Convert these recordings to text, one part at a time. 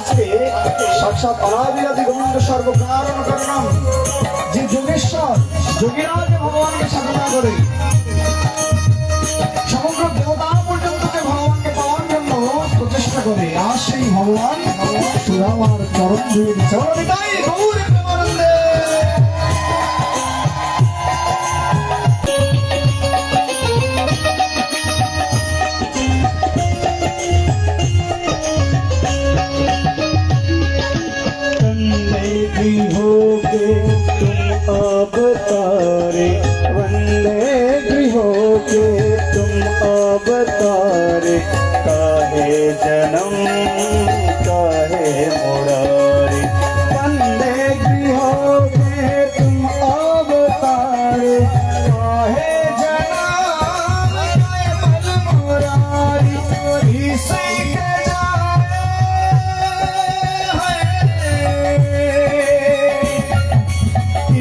আজকে সাক্ষাৎ অনাদিরাদি গোবিন্দ সর্বকারণ কারণম যে যোগেশ্বর, যোগীরাজ ভগবানকে সাধনা করে, সমগ্র দেবতা পর্যন্ত যে ভগবানকে পাওয়ার জন্য প্রচেষ্টা করে। আর সেই ভগবান, সুরামার চরণ ধুয়ে চরণ तुम अवतारे वंदे भी होगे तुम अवतारे काहे जन्म काहे मुरारी वंदे भी होगे तुम अवतारे काहे जन्म काहे मुरारी इसी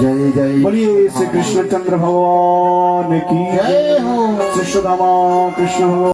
जय जय बोलिए श्री कृष्णचंद्र भगवान की जय हो। श्री सुदामा कृष्ण भगवान